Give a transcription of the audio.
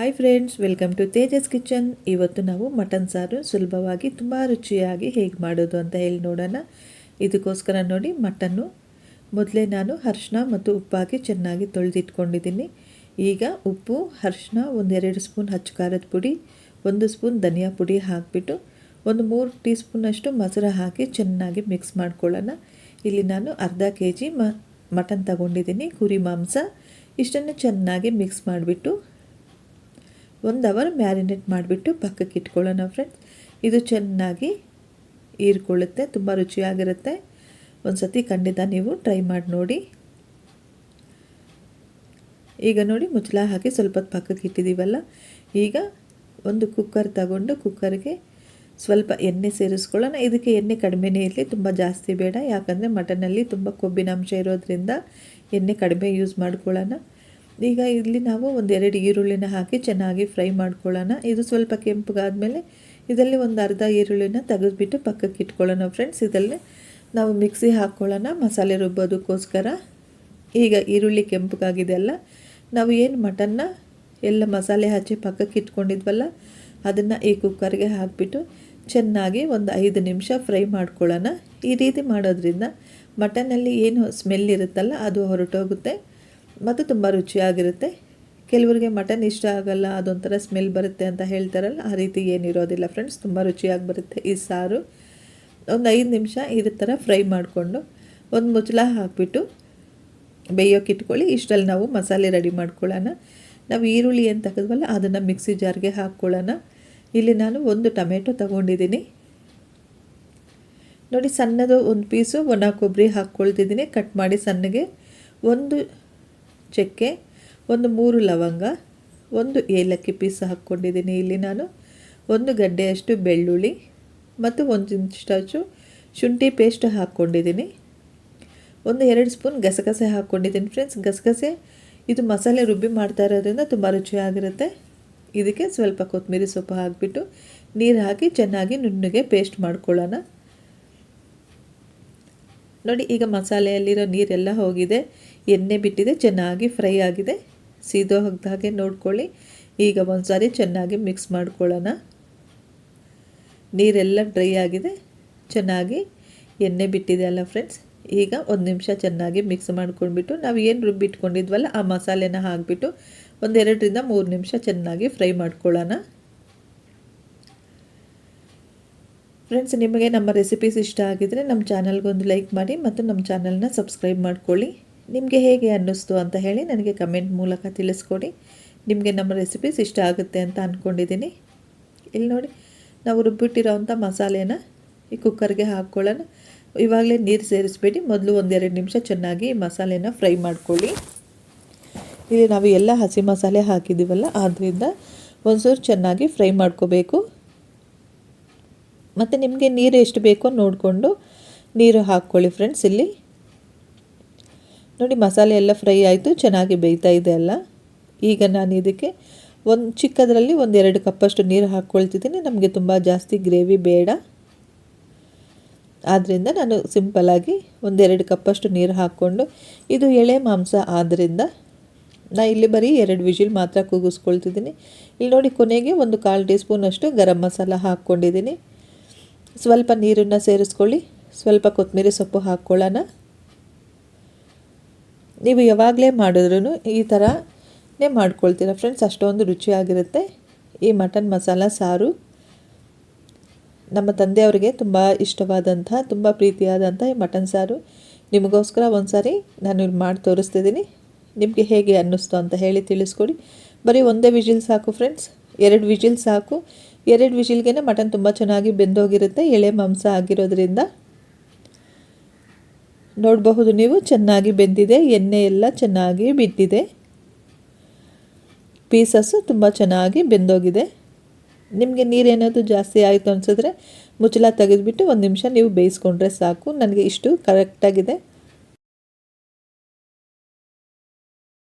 Hi friends welcome to Tejas kitchen ಇವತ್ತು ನಾವು mutton ಸಾರು ಸುಲಭವಾಗಿ ತುಂಬ ರುಚಿಯಾಗಿ ಹೇಗೆ ಮಾಡೋದು ಅಂತ ಹೇಳಿ ನೋಡೋಣ. ಇದಕ್ಕೋಸ್ಕರ ನೋಡಿ ಮಟನ್ನು. ಮೊದಲೇ ನಾನು ಅರ್ಶಿನ ಮತ್ತು ಉಪ್ಪಾಗಿ ಚೆನ್ನಾಗಿ ತೊಳೆದಿಟ್ಕೊಂಡಿದ್ದೀನಿ. ಈಗ ಉಪ್ಪು ಅರ್ಶಿನ ಒಂದೆರಡು ಸ್ಪೂನ್ ಹಚ್ಚು ಖಾರದ ಪುಡಿ, ಒಂದು ಸ್ಪೂನ್ ಧನಿಯಾ ಪುಡಿ ಹಾಕಿಬಿಟ್ಟು ಒಂದು ಮೂರು ಟೀ ಸ್ಪೂನಷ್ಟು ಮೊಸರು ಹಾಕಿ ಚೆನ್ನಾಗಿ ಮಿಕ್ಸ್ ಮಾಡ್ಕೊಳ್ಳೋಣ. ಇಲ್ಲಿ ನಾನು ಅರ್ಧ ಕೆ ಜಿ ಮ, ಮಟನ್ ತಗೊಂಡಿದ್ದೀನಿ, ಕುರಿ ಮಾಂಸ. ಇಷ್ಟನ್ನು ಚೆನ್ನಾಗಿ ಮಿಕ್ಸ್ ಮಾಡಿಬಿಟ್ಟು ಒಂದು ಅವರ್ ಮ್ಯಾರಿನೇಟ್ ಮಾಡಿಬಿಟ್ಟು ಪಕ್ಕಕ್ಕೆ ಇಟ್ಕೊಳ್ಳೋಣ ಫ್ರೆಂಡ್ಸ್ ಇದು ಚೆನ್ನಾಗಿ ಹೀರ್ಕೊಳ್ಳುತ್ತೆ, ತುಂಬ ರುಚಿಯಾಗಿರುತ್ತೆ. ಒಂದು ಸತಿ ಖಂಡಿತ ನೀವು ಟ್ರೈ ಮಾಡಿ ನೋಡಿ. ಈಗ ನೋಡಿ, ಮುಚ್ಚಳ ಹಾಕಿ ಸ್ವಲ್ಪ ಪಕ್ಕಕ್ಕೆ ಇಟ್ಟಿದ್ದೀವಲ್ಲ? ಈಗ ಒಂದು ಕುಕ್ಕರ್ ತಗೊಂಡು ಕುಕ್ಕರ್ಗೆ ಸ್ವಲ್ಪ ಎಣ್ಣೆ ಸೇರಿಸ್ಕೊಳ್ಳೋಣ. ಇದಕ್ಕೆ ಎಣ್ಣೆ ಕಡಿಮೆನೇ ಇರಲಿ, ತುಂಬ ಜಾಸ್ತಿ ಬೇಡ. ಯಾಕಂದರೆ ಮಟನಲ್ಲಿ ತುಂಬ ಕೊಬ್ಬಿನ ಅಂಶ ಇರೋದ್ರಿಂದ ಎಣ್ಣೆ ಕಡಿಮೆ ಯೂಸ್ ಮಾಡ್ಕೊಳ್ಳೋಣ. ಈಗ ಇಲ್ಲಿ ನಾವು ಒಂದೆರಡು ಈರುಳ್ಳಿನ ಹಾಕಿ ಚೆನ್ನಾಗಿ ಫ್ರೈ ಮಾಡ್ಕೊಳ್ಳೋಣ. ಇದು ಸ್ವಲ್ಪ ಕೆಂಪಗಾದಮೇಲೆ ಇದರಲ್ಲಿ ಒಂದು ಅರ್ಧ ಈರುಳ್ಳಿನ ತೆಗೆದುಬಿಟ್ಟು ಪಕ್ಕಕ್ಕೆ ಇಟ್ಕೊಳ್ಳೋಣ ಫ್ರೆಂಡ್ಸ್. ಇದರಲ್ಲಿ ನಾವು ಮಿಕ್ಸಿ ಹಾಕ್ಕೊಳ್ಳೋಣ. ಮಸಾಲೆ ರುಬ್ಬೋದಕ್ಕೋಸ್ಕರ ಈಗ ಈರುಳ್ಳಿ ಕೆಂಪಗಾಗಿದೆ ಅಲ್ಲ, ನಾವು ಏನು ಮಟನ್ನ ಎಲ್ಲ ಮಸಾಲೆ ಹಚ್ಚಿ ಪಕ್ಕಕ್ಕೆ ಇಟ್ಕೊಂಡಿದ್ವಲ್ಲ, ಅದನ್ನು ಈ ಕುಕ್ಕರ್ಗೆ ಹಾಕಿಬಿಟ್ಟು ಚೆನ್ನಾಗಿ ಒಂದು ಐದು ನಿಮಿಷ ಫ್ರೈ ಮಾಡ್ಕೊಳ್ಳೋಣ. ಈ ರೀತಿ ಮಾಡೋದ್ರಿಂದ ಮಟನಲ್ಲಿ ಏನು ಸ್ಮೆಲ್ ಇರುತ್ತಲ್ಲ ಅದು ಹೊರಟೋಗುತ್ತೆ. ಮತ್ತು ತುಂಬ ರುಚಿಯಾಗಿರುತ್ತೆ. ಕೆಲವರಿಗೆ ಮಟನ್ ಇಷ್ಟ ಆಗಲ್ಲ, ಅದೊಂಥರ ಸ್ಮೆಲ್ ಬರುತ್ತೆ ಅಂತ ಹೇಳ್ತಾರಲ್ಲ, ಆ ರೀತಿ ಏನಿರೋದಿಲ್ಲ ಫ್ರೆಂಡ್ಸ್ ತುಂಬ ರುಚಿಯಾಗಿ ಬರುತ್ತೆ ಈ ಸಾರು. ಒಂದು ಐದು ನಿಮಿಷ ಇದೇ ಥರ ಫ್ರೈ ಮಾಡಿಕೊಂಡು ಒಂದು ಮುಚ್ಚಳ ಹಾಕಿಬಿಟ್ಟು ಬೇಯೋಕೆ ಇಟ್ಕೊಳ್ಳಿ. ಇಷ್ಟರಲ್ಲಿ ನಾವು ಮಸಾಲೆ ರೆಡಿ ಮಾಡ್ಕೊಳ್ಳೋಣ. ನಾವು ಈರುಳ್ಳಿ ಏನು ತೆಗೆದ್ವಲ್ಲ, ಅದನ್ನು ಮಿಕ್ಸಿ ಜಾರ್ಗೆ ಹಾಕ್ಕೊಳ್ಳೋಣ. ಇಲ್ಲಿ ನಾನು ಒಂದು ಟೊಮೆಟೊ ತಗೊಂಡಿದ್ದೀನಿ. ನೋಡಿ ಸಣ್ಣದು ಒಂದು ಪೀಸು ಒಣ ಕೊಬ್ಬರಿ ಹಾಕ್ಕೊಳ್ತಿದ್ದೀನಿ. ಕಟ್ ಮಾಡಿ ಸಣ್ಣಗೆ ಒಂದು ಚಕ್ಕೆ, ಒಂದು ಮೂರು ಲವಂಗ, ಒಂದು ಏಲಕ್ಕಿ ಪೀಸ್ ಹಾಕ್ಕೊಂಡಿದ್ದೀನಿ ಇಲ್ಲಿ ನಾನು, ಒಂದು ಗಡ್ಡೆಯಷ್ಟು ಬೆಳ್ಳುಳ್ಳಿ ಮತ್ತು ಒಂದು ಇಂಚಷ್ಟು ಶುಂಠಿ ಪೇಸ್ಟ್ ಹಾಕ್ಕೊಂಡಿದ್ದೀನಿ. ಒಂದು ಎರಡು ಸ್ಪೂನ್ ಗಸಗಸೆ ಹಾಕ್ಕೊಂಡಿದ್ದೀನಿ ಫ್ರೆಂಡ್ಸ್. ಗಸಗಸೆ, ಇದು ಮಸಾಲೆ ರುಬ್ಬಿ ಮಾಡ್ತಾ ಇರೋದ್ರಿಂದ ತುಂಬ ರುಚಿಯಾಗಿರುತ್ತೆ. ಇದಕ್ಕೆ ಸ್ವಲ್ಪ ಕೊತ್ತಂಬರಿ ಸೊಪ್ಪು ಹಾಕಿಬಿಟ್ಟು ನೀರು ಹಾಕಿ ಚೆನ್ನಾಗಿ ನುಣ್ಣಗೆ ಪೇಸ್ಟ್ ಮಾಡ್ಕೊಳ್ಳೋಣ. ನೋಡಿ, ಈಗ ಮಸಾಲೆಯಲ್ಲಿರೋ ನೀರೆಲ್ಲ ಹೋಗಿದೆ. ಎಣ್ಣೆ ಬಿಟ್ಟಿದೆ, ಚೆನ್ನಾಗಿ ಫ್ರೈ ಆಗಿದೆ. ಸೀದೋ ಹಾಗೆ ನೋಡ್ಕೊಳ್ಳಿ. ಈಗ ಒಂದು ಸಾರಿ ಚೆನ್ನಾಗಿ ಮಿಕ್ಸ್ ಮಾಡ್ಕೊಳ್ಳೋಣ. ನೀರೆಲ್ಲ ಡ್ರೈ ಆಗಿದೆ. ಚೆನ್ನಾಗಿ ಎಣ್ಣೆ ಬಿಟ್ಟಿದೆ ಅಲ್ಲ ಫ್ರೆಂಡ್ಸ್. ಈಗ ಒಂದು ನಿಮಿಷ ಚೆನ್ನಾಗಿ ಮಿಕ್ಸ್ ಮಾಡ್ಕೊಂಡ್ಬಿಟ್ಟು, ನಾವು ಏನು ರುಬ್ಬಿಟ್ಕೊಂಡಿದ್ವಲ್ಲ ಆ ಮಸಾಲೆನ ಹಾಕಿಬಿಟ್ಟು ಒಂದೆರಡರಿಂದ ಮೂರು ನಿಮಿಷ ಚೆನ್ನಾಗಿ ಫ್ರೈ ಮಾಡ್ಕೊಳ್ಳೋಣ. ಫ್ರೆಂಡ್ಸ್ ನಿಮಗೆ ನಮ್ಮ ರೆಸಿಪೀಸ್ ಇಷ್ಟ ಆಗಿದರೆ ನಮ್ಮ ಚಾನಲ್ಗೊಂದು ಲೈಕ್ ಮಾಡಿ ಮತ್ತು ನಮ್ಮ ಚಾನಲ್ನ ಸಬ್ಸ್ಕ್ರೈಬ್ ಮಾಡ್ಕೊಳ್ಳಿ. ನಿಮಗೆ ಹೇಗೆ ಅನ್ನಿಸ್ತು ಅಂತ ಹೇಳಿ ನನಗೆ ಕಮೆಂಟ್ ಮೂಲಕ ತಿಳಿಸ್ಕೊಡಿ. ನಿಮಗೆ ನಮ್ಮ ರೆಸಿಪೀಸ್ ಇಷ್ಟ ಆಗುತ್ತೆ ಅಂತ ಅಂದ್ಕೊಂಡಿದ್ದೀನಿ ಇಲ್ಲಿ ನೋಡಿ, ನಾವು ರುಬ್ಬಿಟ್ಟಿರೋವಂಥ ಮಸಾಲೆನ ಈ ಕುಕ್ಕರ್ಗೆ ಹಾಕ್ಕೊಳ್ಳೋಣ. ಇವಾಗಲೇ ನೀರು ಸೇರಿಸ್ಬೇಡಿ. ಮೊದಲು ಒಂದೆರಡು ನಿಮಿಷ ಚೆನ್ನಾಗಿ ಮಸಾಲೆನ ಫ್ರೈ ಮಾಡ್ಕೊಳ್ಳಿ. ಇಲ್ಲಿ ನಾವು ಎಲ್ಲ ಹಸಿ ಮಸಾಲೆ ಹಾಕಿದ್ದೀವಲ್ಲ ಆದ್ದರಿಂದ ಒಂಚೂರು ಚೆನ್ನಾಗಿ ಫ್ರೈ ಮಾಡ್ಕೋಬೇಕು. ಮತ್ತು ನಿಮಗೆ ನೀರು ಎಷ್ಟು ಬೇಕೋ ನೋಡಿಕೊಂಡು ನೀರು ಹಾಕ್ಕೊಳ್ಳಿ ಫ್ರೆಂಡ್ಸ್ ಇಲ್ಲಿ. ನೋಡಿ, ಮಸಾಲೆ ಎಲ್ಲ ಫ್ರೈ ಆಯಿತು, ಚೆನ್ನಾಗಿ ಬೇಯ್ತಾ ಇದೆ ಅಲ್ಲ. ಈಗ ನಾನು ಇದಕ್ಕೆ ಒಂದು ಚಿಕ್ಕದರಲ್ಲಿ ಒಂದೆರಡು ಕಪ್ಪಷ್ಟು ನೀರು ಹಾಕ್ಕೊಳ್ತಿದ್ದೀನಿ. ನಮಗೆ ತುಂಬ ಜಾಸ್ತಿ ಗ್ರೇವಿ ಬೇಡ. ಆದ್ದರಿಂದ ನಾನು ಸಿಂಪಲಾಗಿ ಒಂದೆರಡು ಕಪ್ಪಷ್ಟು ನೀರು ಹಾಕ್ಕೊಂಡು, ಇದು ಎಳೆ ಮಾಂಸ ಆದ್ದರಿಂದ ನಾ ಇಲ್ಲಿ ಬರೀ ಎರಡು ವಿಜಿಲ್ ಮಾತ್ರ ಕೂಗಿಸ್ಕೊಳ್ತಿದ್ದೀನಿ. ಇಲ್ಲಿ ನೋಡಿ, ಕೊನೆಗೆ ಒಂದು ಕಾಲು ಟೀ ಸ್ಪೂನಷ್ಟು ಗರಂ ಮಸಾಲ ಹಾಕ್ಕೊಂಡಿದ್ದೀನಿ. ಸ್ವಲ್ಪ ನೀರನ್ನು ಸೇರಿಸ್ಕೊಳ್ಳಿ. ಸ್ವಲ್ಪ ಕೊತ್ತಂಬರಿ ಸೊಪ್ಪು ಹಾಕ್ಕೊಳ್ಳೋಣ. ನೀವು ಯಾವಾಗಲೇ ಮಾಡಿದ್ರೂ ಈ ಥರನೇ ಮಾಡ್ಕೊಳ್ತೀರ. ಫ್ರೆಂಡ್ಸ್, ಅಷ್ಟೊಂದು ರುಚಿಯಾಗಿರುತ್ತೆ. ಈ ಮಟನ್ ಮಸಾಲ, ಸಾರು ನಮ್ಮ ತಂದೆಯವರಿಗೆ ತುಂಬ ಇಷ್ಟವಾದಂಥ ತುಂಬ ಪ್ರೀತಿಯಾದಂಥ ಈ ಮಟನ್ ಸಾರು. ನಿಮಗೋಸ್ಕರ ಒಂದು ಸಾರಿ ನಾನು ಇಲ್ಲಿ ಮಾಡಿ ತೋರಿಸ್ತಿದ್ದೀನಿ. ನಿಮಗೆ ಹೇಗೆ ಅನ್ನಿಸ್ತು ಅಂತ ಹೇಳಿ ತಿಳಿಸ್ಕೊಡಿ. ಬರೀ ಒಂದೇ ವಿಜಿಲ್ ಸಾಕು ಫ್ರೆಂಡ್ಸ್ ಎರಡು ವಿಜಿಲ್ ಸಾಕು. ಎರಡು ವಿಜಿಲ್ಗೆ ಮಟನ್ ತುಂಬ ಚೆನ್ನಾಗಿ ಬೆಂದೋಗಿರುತ್ತೆ, ಎಳೆ ಮಾಂಸ ಆಗಿರೋದ್ರಿಂದ. ನೋಡಬಹುದು ನೀವು, ಚೆನ್ನಾಗಿ ಬೆಂದಿದೆ, ಎಣ್ಣೆ ಎಲ್ಲ ಚೆನ್ನಾಗಿ ಬಿದ್ದಿದೆ. ಪೀಸಸ್ಸು ತುಂಬ ಚೆನ್ನಾಗಿ ಬೆಂದೋಗಿದೆ. ನಿಮಗೆ ನೀರೇನಾದರೂ ಜಾಸ್ತಿ ಆಯಿತು ಅನಿಸಿದ್ರೆ ಮುಚ್ಚಲ ತೆಗೆದುಬಿಟ್ಟು ಒಂದು ನಿಮಿಷ ನೀವು ಬೇಯಿಸ್ಕೊಂಡ್ರೆ ಸಾಕು. ನನಗೆ ಇಷ್ಟು ಕರೆಕ್ಟಾಗಿದೆ